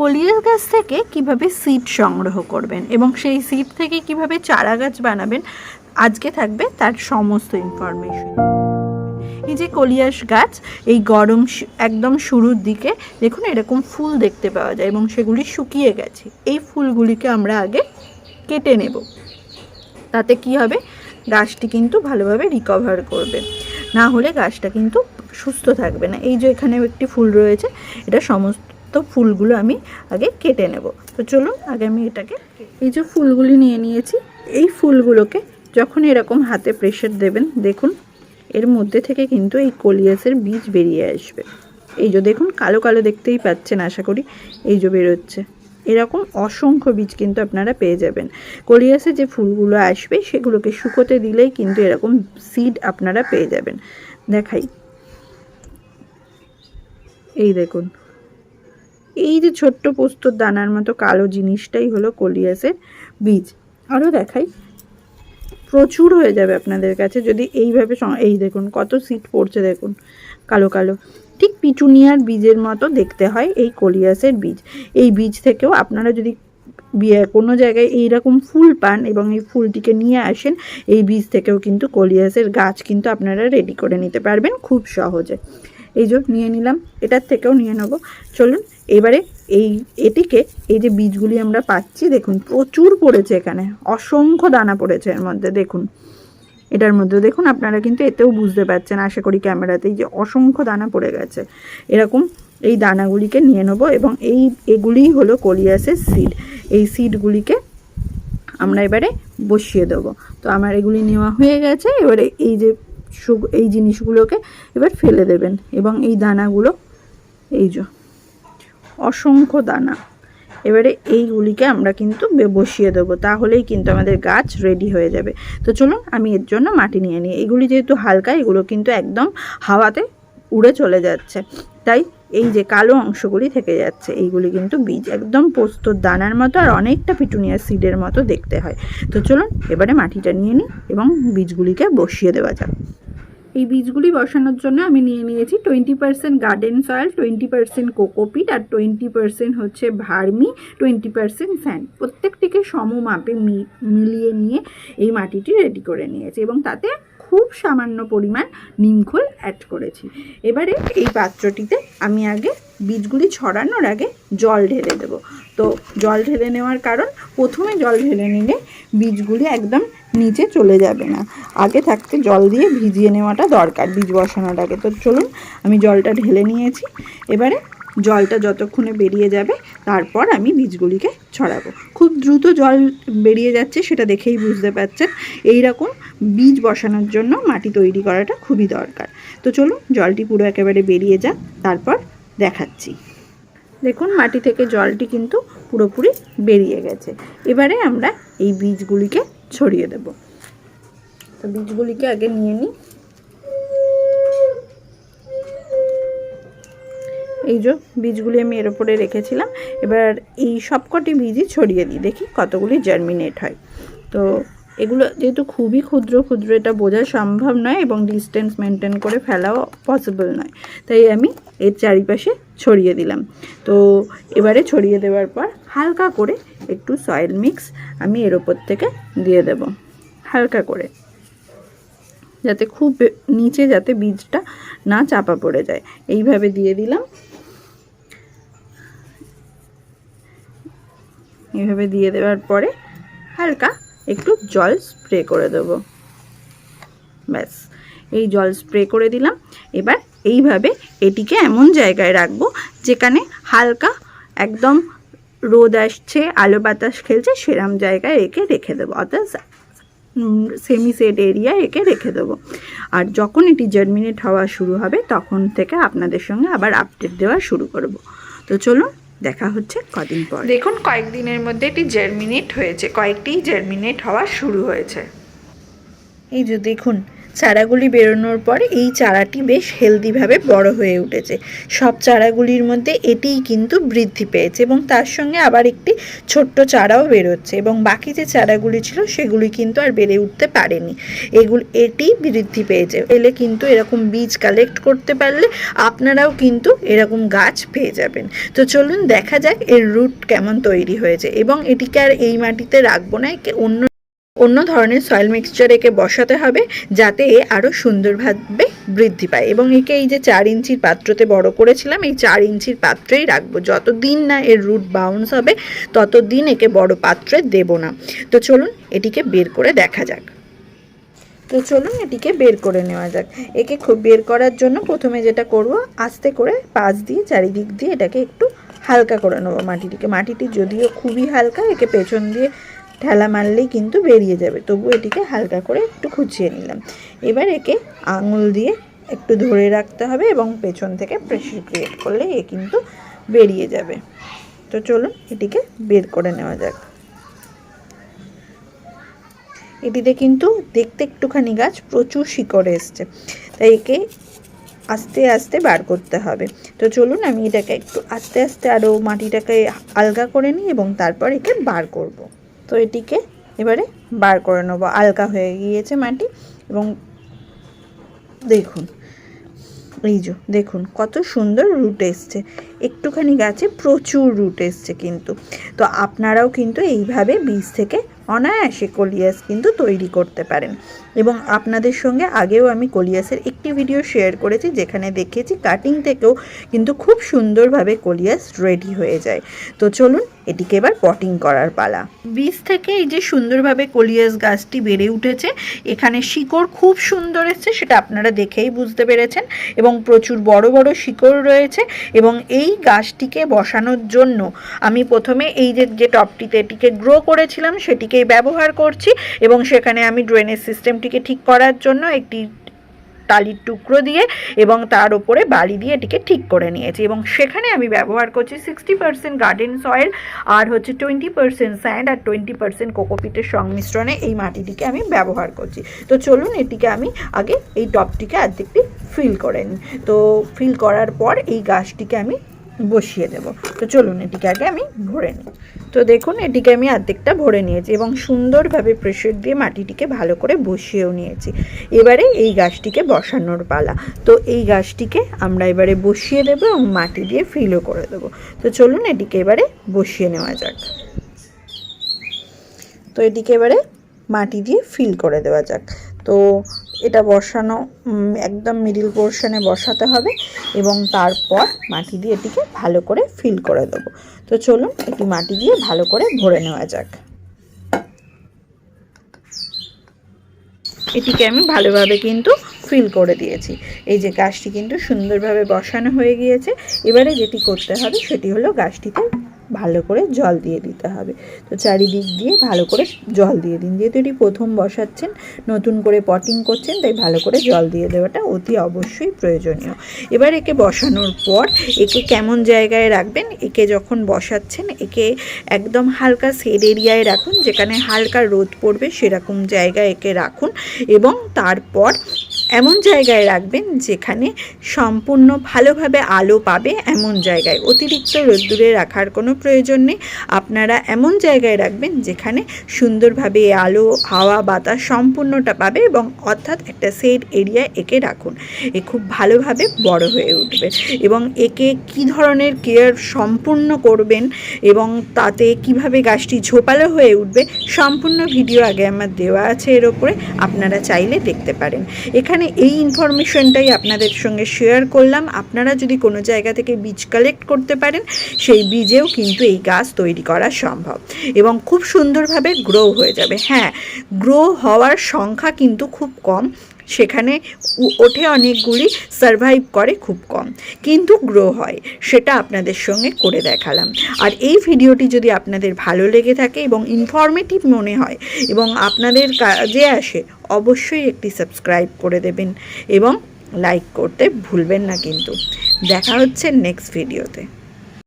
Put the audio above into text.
Coleus গাছ থেকে কীভাবে সিড সংগ্রহ করবেন এবং সেই সিড থেকে কীভাবে চারা গাছ বানাবেন, আজকে থাকবে তার সমস্ত ইনফরমেশন এই যে কলিয়াস গাছ, এই গরম একদম শুরুর দিকে দেখুন এরকম ফুল দেখতে পাওয়া যায় এবং সেগুলি শুকিয়ে গেছে। এই ফুলগুলিকে আমরা আগে কেটে নেব। তাতে কি হবে? গাছটি কিন্তু ভালোভাবে রিকভার করবে। না হলে গাছটা কিন্তু সুস্থ থাকবে না। এই যে এখানেও একটি ফুল রয়েছে, এটা সমস্ত ফুলগুলো আমি আগে কেটে নেব। তো চলুন আগে আমি এটাকে এই যে ফুলগুলি নিয়ে নিয়েছি, এই ফুলগুলোকে যখন এরকম হাতে প্রেশার দেবেন, দেখুন, এর মধ্যে থেকে কিন্তু এই কলিয়াসের বীজ বেরিয়ে আসবে। এই যে দেখুন, কালো কালো দেখতেই পাচ্ছেন, আশা করি এই যে বেরোচ্ছে। এরকম অসংখ্য বীজ কিন্তু আপনারা পেয়ে যাবেন। কলিয়াসে যে ফুলগুলো আসবে, সেগুলোকে শুকোতে দিলেই কিন্তু এরকম সিড আপনারা পেয়ে যাবেন। দেখাই। এই দেখুন এই যে ছোট্ট পোস্তর দানার মতো কালো জিনিসটাই হলো কলিয়াসের বীজ। আরও দেখাই। প্রচুর হয়ে যাবে আপনাদের কাছে যদি এইভাবে এই দেখুন, কত সিট পড়ছে দেখুন। কালো কালো। ঠিক পিটুনিয়ার বীজের মতো দেখতে হয় এই কলিয়াসের বীজ। এই বীজ থেকেও আপনারা যদি কোনো জায়গায় এইরকম ফুল পান এবং এই ফুলটিকে নিয়ে আসেন, এই বীজ থেকেও কিন্তু কলিয়াসের গাছ কিন্তু আপনারা রেডি করে নিতে পারবেন খুব সহজে। এই যে নিয়ে নিলাম, এটার থেকেও নিয়ে নেব। চলুন, এবারে এই, এটিকে, এই যে বীজগুলি আমরা পাচ্ছি, দেখুন, প্রচুর পড়েছে এখানে, অসংখ্য দানা পড়েছে এর মধ্যে, দেখুন। এটার মধ্যে দেখুন, আপনারা কিন্তু এতেও বুঝতে পারছেন, আশা করি ক্যামেরাতেই যে অসংখ্য দানা পড়ে গেছে। এরকম এই দানাগুলিকে নিয়ে নেব এবং এই এগুলিই হলো কলিয়াসের সিড। এই সিডগুলিকে আমরা এবারে বসিয়ে দেবো। তো আমার এগুলি নেওয়া হয়ে গেছে, এবারে এই যে এই জিনিসগুলোকে এবার ফেলে দেবেন। এবং এই দানাগুলো, এই যে অসংখ্য দানা, এবারে এইগুলিকে আমরা কিন্তু বসিয়ে দেবো। তাহলেই কিন্তু আমাদের গাছ রেডি হয়ে যাবে। তো চলুন, আমি এর জন্য মাটি নিয়ে নিই। এগুলি যেহেতু হালকা, এগুলো কিন্তু একদম হাওয়াতে উড়ে চলে যাচ্ছে। তাই এই যে কালো অংশগুলি থেকে যাচ্ছে, এইগুলি কিন্তু বীজ, একদম পোস্তর দানার মতো আর অনেকটা পিটুনিয়া সিডের মতো দেখতে হয়। তো চলুন, এবারে মাটিটা নিয়ে নিই এবং বীজগুলিকে বসিয়ে দেওয়া যাক। এই বীজগুলি বসানোর জন্য আমি নিয়ে নিয়েছি twenty percent garden soil, twenty percent cocopeat আর টোয়েন্টি পার্সেন্ট হচ্ছে ভার্মি, টোয়েন্টি পার্সেন্ট স্যান্ড। প্রত্যেকটিকে সমমাপে মিলিয়ে নিয়ে এই মাটিটি রেডি করে নিয়েছি এবং তাতে খুব সামান্য পরিমাণ নিমখোল অ্যাড করেছি। এবারে এই পাত্রটিতে আমি আগে বীজগুলি ছড়ানোর আগে জল ঢেলে দেবো। তো জল ঢেলে নেওয়ার কারণ প্রথমে জল ঢেলে নিলে বীজগুলি একদম নিচে চলে যাবে না। আগে থাকতে জল দিয়ে ভিজিয়ে নেওয়াটা দরকার বীজ বসানোর আগে। তো চলুন আমি জলটা ঢেলে নিয়েছি। এবারে জলটা যতক্ষণে বেরিয়ে যাবে, তারপর আমি বীজগুলিকে ছড়াবো। খুব দ্রুত জল বেরিয়ে যাচ্ছে সেটা দেখেই বুঝতে পারছেন। এই রকম বীজ বসানোর জন্য মাটি তৈরি করাটা খুবই দরকার। তো চলুন জলটি পুরো একেবারে বেরিয়ে যাক, তারপর দেখাচ্ছি। দেখুন, মাটি থেকে জলটি কিন্তু পুরোপুরি বেরিয়ে গেছে। এবারে আমরা এই বীজগুলিকে ছড়িয়ে দেব। তো বীজগুলিকে আগে নিয়ে নিই। এই যে বীজগুলি আমি এর উপরে রেখেছিলাম। এবার এই সবকটি বীজই ছড়িয়ে দিই, দেখি কতগুলি জার্মিনেট হয়। তো এগুলো যেহেতু খুবই ক্ষুদ্র ক্ষুদ্র এটা বোঝা সম্ভব নয় এবং ডিস্টেন্স মেনটেন করে ফেলাও পসিবল নয়। তাই আমি এর চারিপাশে ছড়িয়ে দিলাম। তো এবারে ছড়িয়ে দেওয়ার পর হালকা করে একটু সয়েল মিক্স আমি এর ওপর থেকে দিয়ে দেব, হালকা করে। যাতে খুব নিচে যাতে বীজটা না চাপা পড়ে যায়। এইভাবে দিয়ে দিলাম। এইভাবে দিয়ে দেওয়ার পরে হালকা একটু জল স্প্রে করে দেবো। ব্যাস, এই জল স্প্রে করে দিলাম। এবার এইভাবে এটিকে এমন জায়গায় রাখব যেখানে হালকা একদম রোদ আসছে, আলো বাতাস খেলছে, সেরম জায়গায় একে রেখে দেবো। অর্থাৎ সেমি সেট এরিয়া একে রেখে দেবো। আর যখন এটি জার্মিনেট হওয়া শুরু হবে, তখন থেকে আপনাদের সঙ্গে আবার আপডেট দেওয়া শুরু করব। তো চলুন দেখা হচ্ছে কদিন পর। দেখুন কয়েকদিনের মধ্যে এটি জার্মিনেট হয়েছে কয়েকটি জার্মিনেট হওয়া শুরু হয়েছে। এই যে দেখুন চারাগুলি বেরোনোর পর এই চারাটি বেশ হেলদিভাবে বড় হয়ে উঠেছে। সব চারাগুলির মধ্যে এটিই কিন্তু বৃদ্ধি পেয়েছে এবং তার সঙ্গে আবার একটি ছোট্ট চারাও বেরোচ্ছে এবং বাকি যে চারাগুলি ছিল সেগুলি কিন্তু আর বেড়ে উঠতে পারেনি। এগুলি, এটি বৃদ্ধি পেয়েছে। এলে কিন্তু এরকম বীজ কালেক্ট করতে পারলে আপনারাও কিন্তু এরকম গাছ পেয়ে যাবেন। তো চলুন দেখা যাক এর রুট কেমন তৈরি হয়েছে এবং এটিকে আর এই মাটিতে রাখব না, একে অন্য অন্য ধরনের সয়েল মিক্সচার একে বসাতে হবে যাতে আরও সুন্দরভাবে বৃদ্ধি পায়। এবং একে এই যে চার ইঞ্চির পাত্রতে বড় করেছিলাম, এই চার ইঞ্চির পাত্রেই রাখব। যতদিন না এর রুট বাউন্স হবে, ততদিন একে বড় পাত্রে দেব না। তো চলুন এটিকে বের করে দেখা যাক। তো চলুন এটিকে বের করে নেওয়া যাক। একে খুব বের করার জন্য প্রথমে যেটা করব, আস্তে করে পাশ দিয়ে, চারিদিক দিয়ে এটাকে একটু হালকা করে নেব মাটিটিকে। মাটিটি যদিও খুবই হালকা, একে পেছন দিয়ে ঠেলা মারলেই কিন্তু বেরিয়ে যাবে। তবু এটিকে হালকা করে একটু খুঁচিয়ে নিলাম। এবার একে আঙুল দিয়ে একটু ধরে রাখতে হবে এবং পেছন থেকে প্রেশার ক্রিয়েট করলে এ কিন্তু বেরিয়ে যাবে। তো চলুন এটিকে বের করে নেওয়া যাক। এটিতে কিন্তু দেখতে একটুখানি গাছ প্রচুর শিকড়ে এসছে। তাই একে আস্তে আস্তে বার করতে হবে। তো চলুন আমি এটাকে একটু আস্তে আস্তে আরও মাটিটাকে আলগা করে নিই এবং তারপর একে বার করব। তো এটিকে এবারে বার করে নেব। আলকা হয়ে গিয়েছে মাটি এবং দেখুন, এই যে দেখুন কত সুন্দর রুট এসছে। একটুখানি গাছে প্রচুর রুট এসছে কিন্তু। তো আপনারাও কিন্তু এইভাবে বীজ থেকে অনায়াসে কলিয়াস কিন্তু তৈরি করতে পারেন। এবং আপনাদের সঙ্গে আগেও আমি কলিয়াসের একটি ভিডিও শেয়ার করেছি, যেখানে দেখেছি কাটিং থেকেও কিন্তু খুব সুন্দরভাবে কলিয়াস রেডি হয়ে যায়। তো চলুন, এটিকে এবার পটিং করার পালা। বীজ থেকে এই যে সুন্দরভাবে কলিয়াস গাছটি বেড়ে উঠেছে, এখানে শিকড় খুব সুন্দর এসছে, সেটা আপনারা দেখেই বুঝতে পেরেছেন, এবং প্রচুর বড় বড় শিকড় রয়েছে, এবং এই গাছটিকে বসানোর জন্য আমি প্রথমে এই যে যে টপটিতে এটিকে গ্রো করেছিলাম, সেটিকেই ব্যবহার করছি, এবং সেখানে আমি ড্রেনেজ সিস্টেমটিকে ঠিক করার জন্য একটি টালির টুকরো দিয়ে এবং তার উপরে বালি দিয়ে এটিকে ঠিক করে নিয়েছি এবং সেখানে আমি ব্যবহার করছি সিক্সটি পার্সেন্ট গার্ডেন সয়েল আর হচ্ছে টোয়েন্টি পার্সেন্ট স্যান্ড আর টোয়েন্টি পার্সেন্ট কোকোপিটের সংমিশ্রণে এই মাটিটিকে আমি ব্যবহার করছি। তো চলুন এটিকে আমি আগে এই টপটিকে অর্ধেকটি ফিল করে নিই। তো ফিল করার পর এই গাছটিকে আমি বসিয়ে দেব। তো চলুন এটিকে আগে আমি ভরে নিই। তো দেখুন, এটিকে আমি অর্ধেকটা ভরে নিয়েছি এবং সুন্দরভাবে প্রেশার দিয়ে মাটিটিকে ভালো করে বসিয়েও নিয়েছি। এবারে এই গাছটিকে বসানোর পালা। তো এই গাছটিকে আমরা এবারে বসিয়ে দেবো এবং মাটি দিয়ে ফিলও করে দেবো। তো চলুন এটিকে এবারে বসিয়ে নেওয়া যাক। তো এটিকে এবারে মাটি দিয়ে ফিল করে দেওয়া যাক। তো এটা বসানো একদম মিডিল পোর্শনে বসাতে হবে এবং তারপর মাটি দিয়ে এটিকে ভালো করে ফিল করে দেবো। তো চলুন এটি মাটি দিয়ে ভালো করে ভরে নেওয়া যাক। এটিকে আমি ভালোভাবে কিন্তু ফিল করে দিয়েছি। এই যে গাছটি কিন্তু সুন্দরভাবে বসানো হয়ে গিয়েছে। এবারে যেটি করতে হবে সেটি হলো গাছটিতে ভালো করে জল দিয়ে দিতে হবে। তো চারিদিক দিয়ে ভালো করে জল দিয়ে দিন। যেহেতু এটি প্রথম বসাচ্ছেন, নতুন করে পটিং করছেন, তাই ভালো করে জল দিয়ে দেওয়াটা অতি অবশ্যই প্রয়োজনীয়। এবার একে বসানোর পর একে কেমন জায়গায় রাখবেন? একে যখন বসাচ্ছেন, একে একদম হালকা সেড এরিয়ায় রাখুন, যেখানে হালকা রোদ পড়বে, সেরকম জায়গায় একে রাখুন এবং তারপর এমন জায়গায় রাখবেন যেখানে সম্পূর্ণ ভালোভাবে আলো পাবে এমন জায়গায়। অতিরিক্ত রোদ্দুরে রাখার কোনো প্রয়োজন নেই। আপনারা এমন জায়গায় রাখবেন যেখানে সুন্দরভাবে আলো, হাওয়া, বাতাস সম্পূর্ণটা পাবে এবং অর্থাৎ একটা সেড এরিয়ায় একে রাখুন। এ খুব ভালোভাবে বড় হয়ে উঠবে এবং একে কি ধরনের কেয়ার সম্পূর্ণ করবেন এবং তাতে কীভাবে গাছটি ঝোপালো হয়ে উঠবে সম্পূর্ণ ভিডিও আগে আমার দেওয়া আছে এর ওপরে আপনারা চাইলে দেখতে পারেন। এখানে এই ইনফরমেশনটাই আপনাদের সঙ্গে শেয়ার করলাম। আপনারা যদি কোনো জায়গা থেকে বীজ কালেক্ট করতে পারেন, সেই বীজেও কিন্তু এই গাছ তৈরি করা সম্ভব। এবং খুব সুন্দরভাবে গ্রো হয়ে যাবে। হ্যাঁ গ্রো হওয়ার সংখ্যা কিন্তু খুব কম। সেখানে ওঠে অনেকগুলি সারভাইভ করে খুব কম। কিন্তু গ্রো হয়, সেটা আপনাদের সঙ্গে করে দেখালাম। আর এই ভিডিওটি যদি আপনাদের ভালো লেগে থাকে এবং ইনফরমেটিভ মনে হয় এবং আপনাদের কাজে আসে, অবশ্যই একটি সাবস্ক্রাইব করে দেবেন এবং লাইক করতে ভুলবেন না কিন্তু। দেখা হচ্ছে নেক্সট ভিডিওতে